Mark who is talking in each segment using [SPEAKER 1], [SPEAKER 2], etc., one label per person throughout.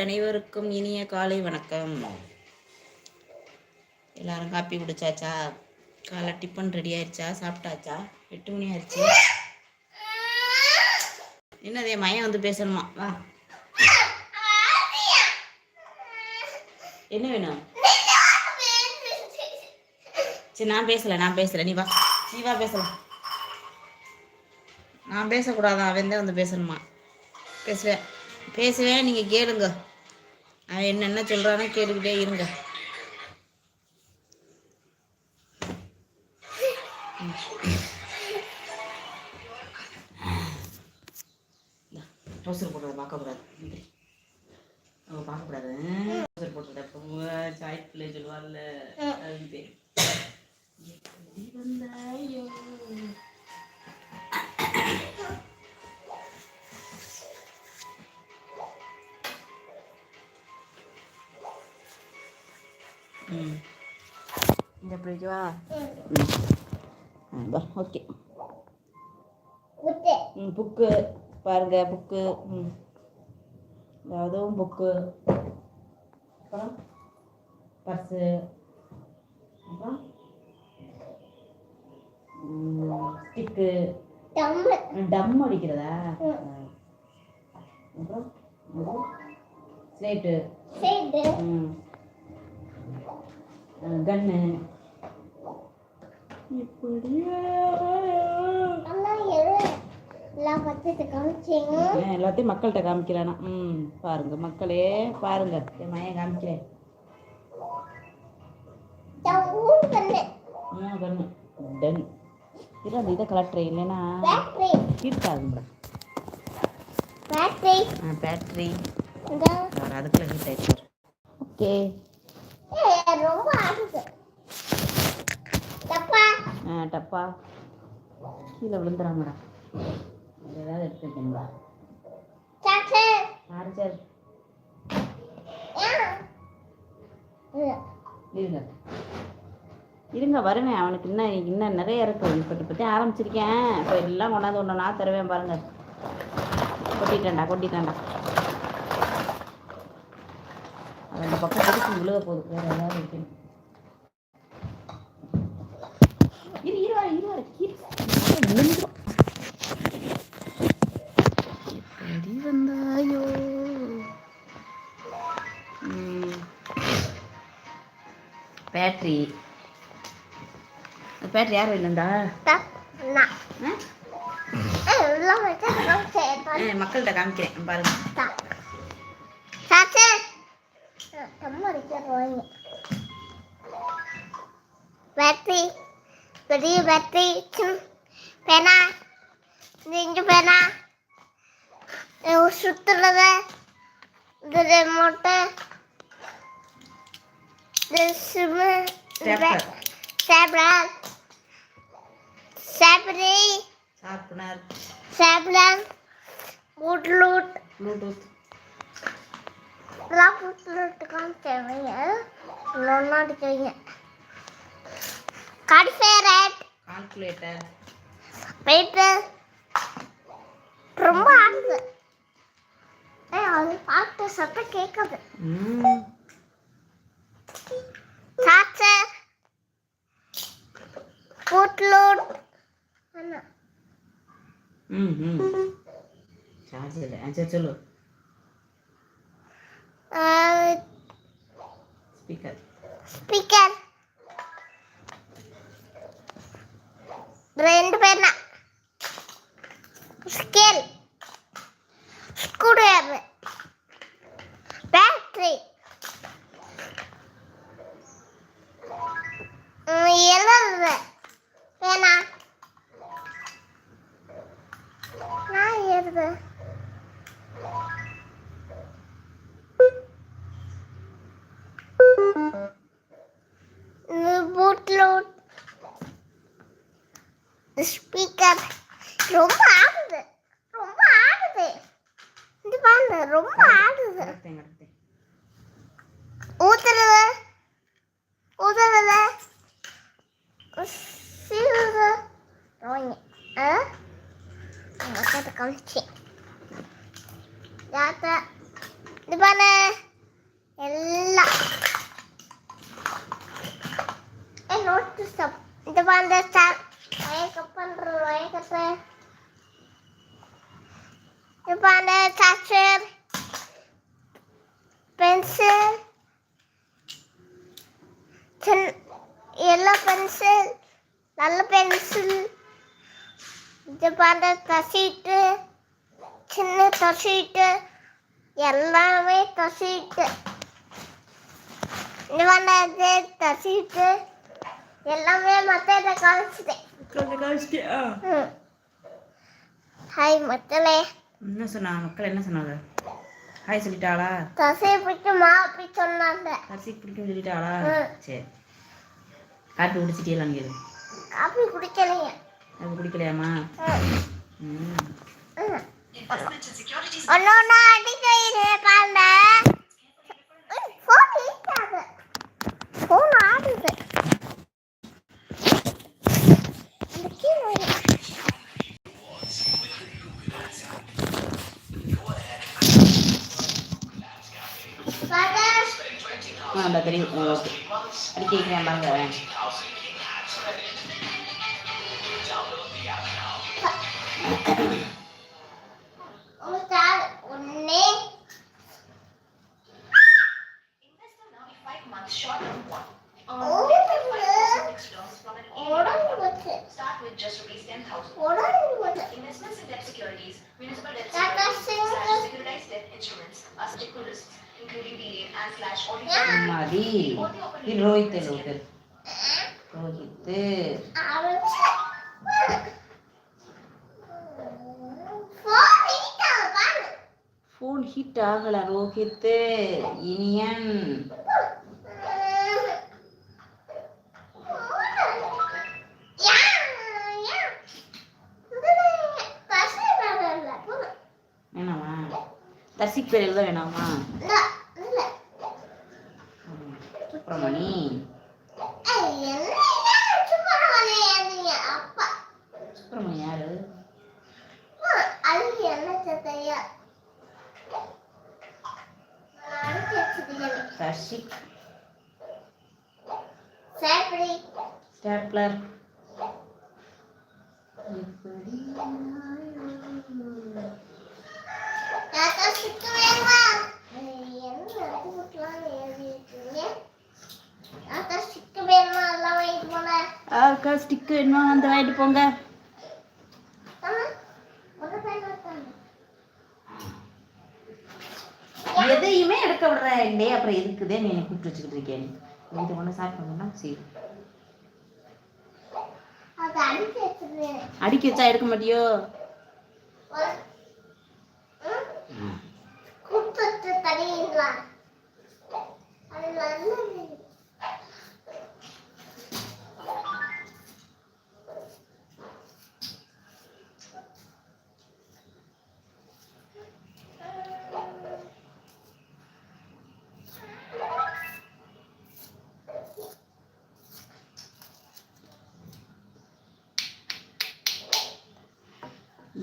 [SPEAKER 1] அனைவருக்கும் இனிய காலை வணக்கம். எல்லாரும் காப்பி குடிச்சாச்சா? காலை டிஃபன் ரெடி ஆயிடுச்சா சாப்பிட்டாச்சா? எட்டு மணி ஆயிடுச்சு என்னதே மயம் வந்து பேசணுமா? வா. என்ன வேணும்? சரி நான் பேசல நான் பேசல. நீ வா. நீ வா பேசலாம். நான் பேசக்கூடாதான் அவன் தான் வந்து பேசணுமா? பேசுவேன். பேசுவேன் நீங்கள் கேளுங்க. அவன் என்னென்ன சொல்கிறானோ கேட்டுக்கிட்டே இருங்க. இந்த பிடிக்கவா ம் ஓகே ம் புக்கு பாருங்க புக்கு ம் அதுவும் புக்கு அப்புறம் பர்ஸு அப்புறம் ஸ்டிக்கு டம் அடிக்கிறதா அப்புறம் ஸ்லேட்டு ம் கன்னு எல்லாத்தையும் மக்கள்கிட்ட காமிக்கிறானா ம் பாருங்க மக்களே பாருங்க. என் மையன் காமிக்கிறேன் கண்ணு. டன் இரு அந்த இதை கலட்டுறேன் இல்லைன்னா ஹீட் ஆகும் ஆ பேட்ரி அதுக்குள்ள ஹீட் ஆயிடுச்சு. ஓகே ஆ டப்பா. கீழே விழுந்துறாங்கடா. ஏதாவது எடுத்துருக்கீங்களா சார்ஜர் இருங்க. இருங்க வருவேன். அவனுக்கு இன்னும் இன்னும் நிறைய இருக்கு. இப்போ பற்றி ஆரம்பிச்சிருக்கேன். இப்போ எல்லாம் கொண்டாந்து ஒன்று நான் தருவேன் பாருங்க. கொட்டிட்டேன்டா கொட்டிட்டேன்டா. அந்த பக்கம் பிடிச்சி விழுக போகுது. வேறு ஏதாவது வைக்கணும் இரு இருவாரு இருவாரு கீழே விழுந்துரும் எப்படி வந்தாயோ பேட்ரி பேட்ரி யார் வேணுண்டா மக்கள்கிட்ட காமிக்கிறேன் பாருங்க
[SPEAKER 2] பெரிய பேட்டரி பேனா நெஞ்சு பேனா சுத்துறது இது ரிமோட்டு இது சிம்மு. ஸ்டாப்லர் ஸ்டாப்லரி
[SPEAKER 1] ஷார்ப்னர்
[SPEAKER 2] ஸ்டாப்லர் பூட்லூட்
[SPEAKER 1] ப்ளூடூத்
[SPEAKER 2] இதெல்லாம் பூட்லூட் காமிச்சவங்க இன்னொன்று அடிச்சவங்க
[SPEAKER 1] கால்குலேட்டர்
[SPEAKER 2] பேப்பர் ரொம்ப ஆடுது. ஏய் அது பாட்டு சத்தம் கேட்குது சார்ஜர் பூட்லூட்
[SPEAKER 1] ம் ம். சார்ஜர் ஆ சரி சொல்லு ஸ்பீக்கர்
[SPEAKER 2] ஸ்பீக்கர் ரெண்டு பேர்னா ஸ்கேல் ஸ்க்ரூடிரைவர் பேட்டரி எழுதுறது. வேணா. நான் எழுது. speak up. ரொம்ப ஆடுது ரொம்ப ஆடுது இது பாருங்க ரொம்ப ஆடுது ஊத்துறது ஊத்துறது சீருது ரோங்க ஆ உட்காந்து காமிச்சேன் யாத்தா இது பாரு எல்லாம் நோட்டு ஸ்டாப் இந்த பாருங்க இது பாருங்க தசீட்டு சின்ன தசீட்டு எல்லாமே தசீட்டு. இது வந்து தசீட்டு எல்லாமே மற்ற காமிச்சிட்டேன். ஹாய் மக்களே.
[SPEAKER 1] என்ன சொன்னா? மக்கள் என்ன சொன்னாங்க? ஹாய் சொல்லிட்டாளா?
[SPEAKER 2] தசையை பிடிக்குமா அப்படி சொன்னாங்க.
[SPEAKER 1] அரிசி பிடிக்கும் சொல்லிட்டாளா. சரி. காப்பி குடிச்சிட்டீங்களான்னு கேளு.
[SPEAKER 2] காப்பி குடிக்கலைங்க
[SPEAKER 1] அது குடிக்கலையாமா
[SPEAKER 2] ம். short of one. On
[SPEAKER 3] Start with just rupees 10,000. Investments in debt securities, municipal debt securities, securitized debt instruments are subject including delay and slash audit.
[SPEAKER 1] Madi. It Rohit Rohit. Rohit. Phone hit ಆಗಲ್ಲ ರೋಹಿತ್ ಇನಿಯನ್ தர்சிக் பேர் எழுத வேணாமா. சுப்பிரமணி சுப்பிரமணி யாரு? Dharshik stapler. எப்படி stick என்ன வந்து வாங்கிட்டு போங்க. எதையுமே எடுக்க விடுற இல்லையே அப்புறம் எதுக்குதே நீ என்னை கூப்பிட்டு வச்சுக்கிட்டு இருக்கேன் இது ஒன்று சாப்பிட்டு பண்ணா சரி. அடிக்க வச்சா எடுக்க மாட்டியோ?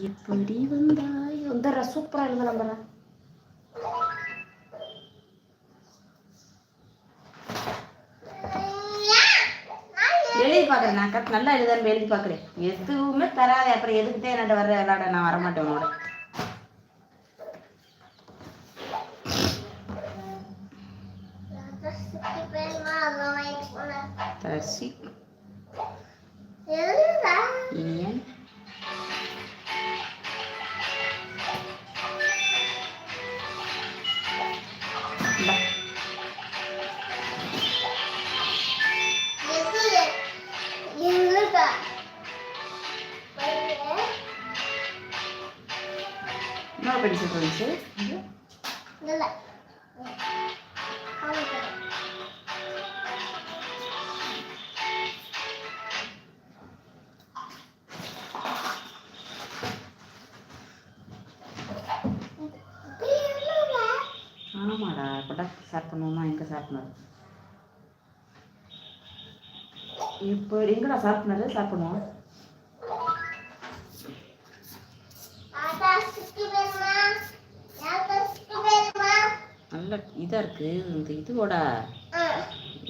[SPEAKER 1] எப்படி வந்தாய்? வந்துடுற சூப்பரா எழுதலாம் பாரு எழுதி பார்க்குறேன் நான் கட் நல்லா எழுதான்னு எழுதி பார்க்குறேன் எதுவுமே தராத அப்புறம் எதுக்கிட்டே என்னட்ட வர்ற விளையாட நான் வரமாட்டேன் உன்னோட. தர்சி கொண்டா ஷேர் பண்ணுவோமா எங்கே ஷேர் பண்ணது இப்போ எங்கடா ஷேர் பண்ணது ஷேர் பண்ணுவோம் நல்ல இதாக இருக்குது இந்த இதுவோட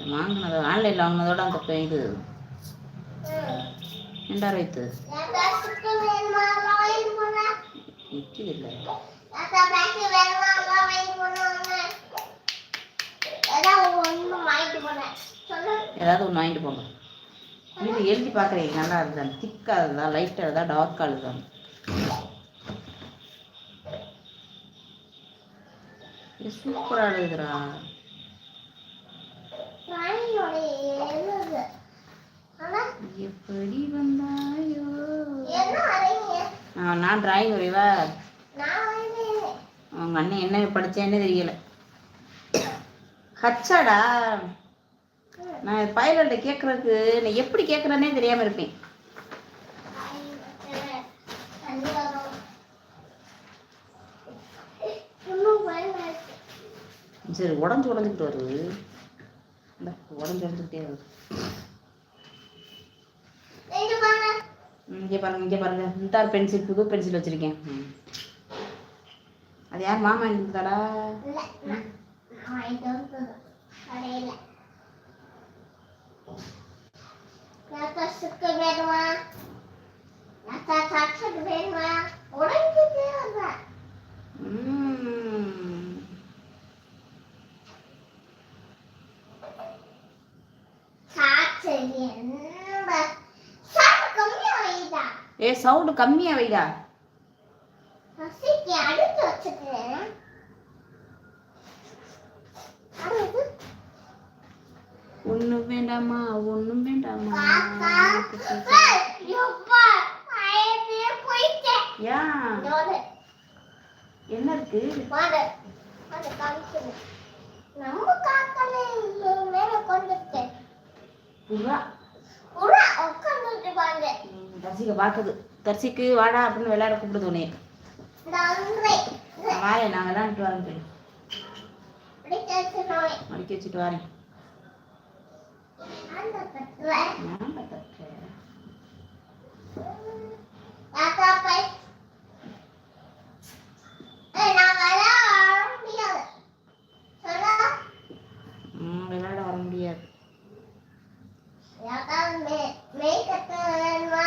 [SPEAKER 1] வாங்கினது ஆன்லைனில் வாங்கினதோட அந்த இது ரெண்டாயிரம் வைத்து இல்லை
[SPEAKER 2] தாத்தா பேக்கு வேணுமா அதெல்லாம் வாங்கிட்டு போனாங்க ஏதாவது ஒன்று வாங்கிட்டு
[SPEAKER 1] போங்க. இது எழுதி பார்க்குறீங்க நல்லா இருக்குதான் திக்காக இருக்குதா லைட்டாக இருக்குதா டார்க்காக இது சூப்பராக எழுதுறா. எப்படி வந்தாயோ. நான் டிராயிங் வரைவா? அவங்க அண்ணன் என்ன படித்தேன்னு தெரியல. ஹச்சாடா? நான் பயலோட கேட்குறதுக்கு நான் எப்படி கேட்குறேன்னே தெரியாமல் இருப்பேன். சரி உடஞ்சு உடஞ்சிக்கிட்டு வருது. இந்த உடஞ்சு உடஞ்சிக்கிட்டே வருது.
[SPEAKER 2] இங்கே பாருங்க
[SPEAKER 1] இங்கே பாருங்க. இந்த பென்சில் புது பென்சில் வச்சுருக்கேன். அது யார்? மாமா வாங்கி கொடுத்தாடா
[SPEAKER 2] இல்ல நான் நான் நாத்தா சுக்கு வேணுமா? நாத்தா சாக்ஸுக்கு வேணுமா
[SPEAKER 1] ஏ சவுண்டு கம்மியா வைடா. ஒன்றும் வேண்டாமா
[SPEAKER 2] போயிட்டேன்.
[SPEAKER 1] ஏன்
[SPEAKER 2] இதோட
[SPEAKER 1] என்ன இருக்கு?
[SPEAKER 2] நம்ம காக்கல மேல கொண்டுட்டு
[SPEAKER 1] புறா.
[SPEAKER 2] உடா உட்காந்துட்டு பாருங்க
[SPEAKER 1] ம், தர்சிக்க தர்சிக்கு வாடா அப்படின்னு விளையாட கூப்பிடுது உனே
[SPEAKER 2] இந்த அன்றை
[SPEAKER 1] வாரேன் மடிக்க வச்சுட்டு வரேன். நான் பார்த்துருக்கேன்
[SPEAKER 2] தாத்தா பை ஏய் நான் விளையாட முடியாது சொல்லா
[SPEAKER 1] ம், விளையாட வர முடியாது
[SPEAKER 2] யாராவது மே மேய்க்கட்டு வேணுமா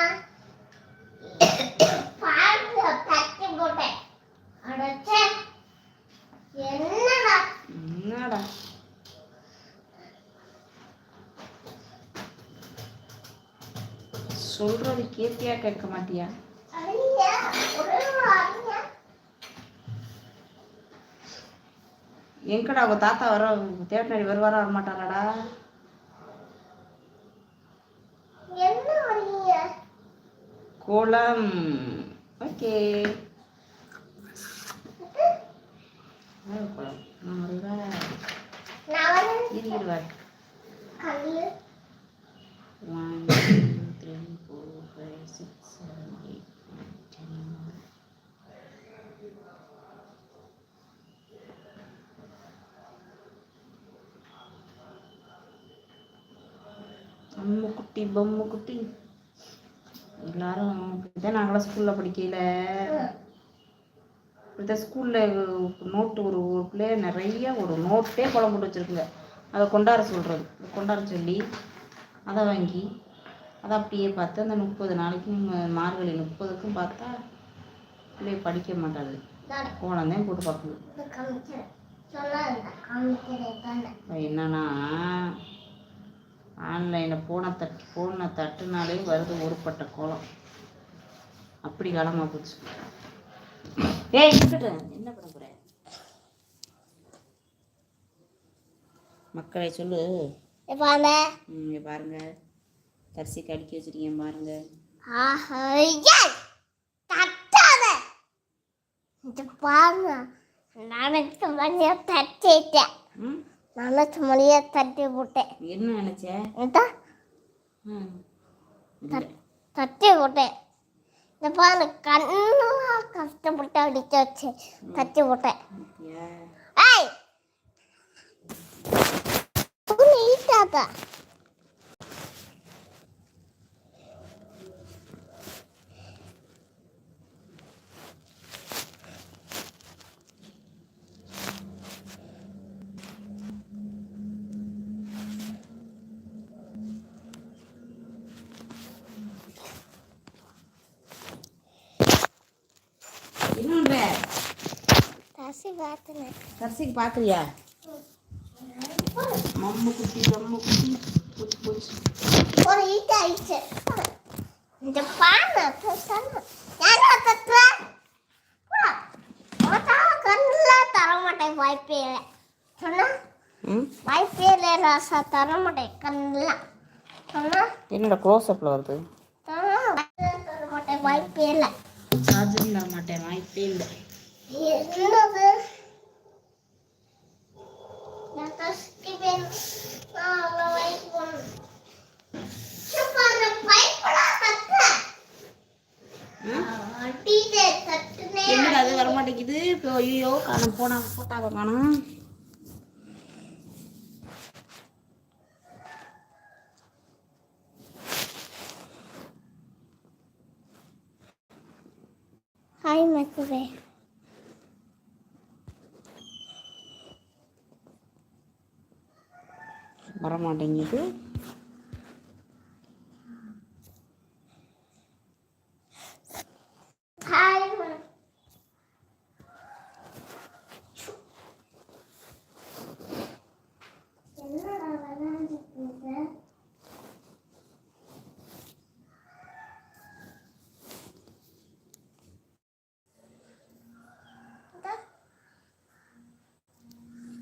[SPEAKER 2] பாருங்க தட்டி போட்டேன் அடைச்சே என்னடா
[SPEAKER 1] என்னடா கேத்தியா கேட்க மாட்டியா? எங்கடா உங்க தாத்தா வர தேவனாடி வருவாரா வர மாட்டாராடா கோலம். ஓகே. கோலம்? நான் வருவேன்
[SPEAKER 2] வந்து
[SPEAKER 1] இருவார் த்ரீ அம்மு குட்டி பொம்மு குட்டி எல்லாரும் இப்படிதான் நாங்களாம் ஸ்கூலில் படிக்கையில் இப்படிதான் ஸ்கூலில் நோட்டு ஒரு ஒரு பிள்ளைய நிறைய ஒரு நோட்டே குழம்பு போட்டு வச்சுருக்குங்க. அதை கொண்டாட சொல்கிறது கொண்டாட சொல்லி அதை வாங்கி அதை அப்படியே பார்த்து அந்த முப்பது நாளைக்கு ம- மார்கழி முப்பதுக்கும் பார்த்தா பிள்ளைய படிக்க மாட்டாது. கோலந்தான் போட்டு பார்க்குது என்னன்னா ஆன்லைனில் போன தட்டு போன தட்டுனாலே வருது ஒருப்பட்ட கோலம். அப்படி காலமாக போச்சு. ஏய் இருக்கட்டும் என்ன பண்ண போற? மக்களை சொல்லு.
[SPEAKER 2] பாருங்க.
[SPEAKER 1] தரிசிக்கு அடுக்கி வச்சிருக்கீங்க பாருங்க.
[SPEAKER 2] தட்டி போட்டேன்
[SPEAKER 1] என்ன நினைச்ச.
[SPEAKER 2] தட்டி போட்டேன் இந்த பாரு கண்ணெல்லாம் கஷ்டப்பட்டு அடிச்சு வச்சு தட்டி போட்டேன்? ஏய். நீட்டாத தரிசி பார்த்தேன்
[SPEAKER 1] தரிசிக்கு பார்க்குறியா மம்மு குட்டி மம்மு குட்டி. போச்சு போச்சு.
[SPEAKER 2] ஒரு ஈட்டு ஆயிடுச்சு. இந்த பானை கண்ணில் தர மாட்டேன் வாய்ப்பே இல்லை. சொன்னா? வாய்ப்பே இல்லை ராசா. தர மாட்டேன் கண்ணில். சொன்னா?
[SPEAKER 1] என்னோட க்ளோஸ்அப்பில் வருது?
[SPEAKER 2] தர மாட்டேன் வாய்ப்பே இல்லை.
[SPEAKER 1] சார்ஜிங் தர மாட்டேன். வாய்ப்பே இல்லை.
[SPEAKER 2] நான் நான்
[SPEAKER 1] என்னடா அது? வர மாட்டேங்குது இப்போ ஐயோ காணும் போனா போட்டாவை காணும்
[SPEAKER 2] ஹாய் மக்குவே
[SPEAKER 1] வர மாட்டேங்குது
[SPEAKER 2] ஹாய் என்னடா விளையாண்டுட்டு இருக்க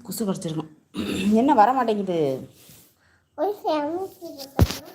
[SPEAKER 1] குசு கடிச்சிருக்கோம் என்ன வர மாட்டேங்குது
[SPEAKER 2] ஒரு ஃபேமிலி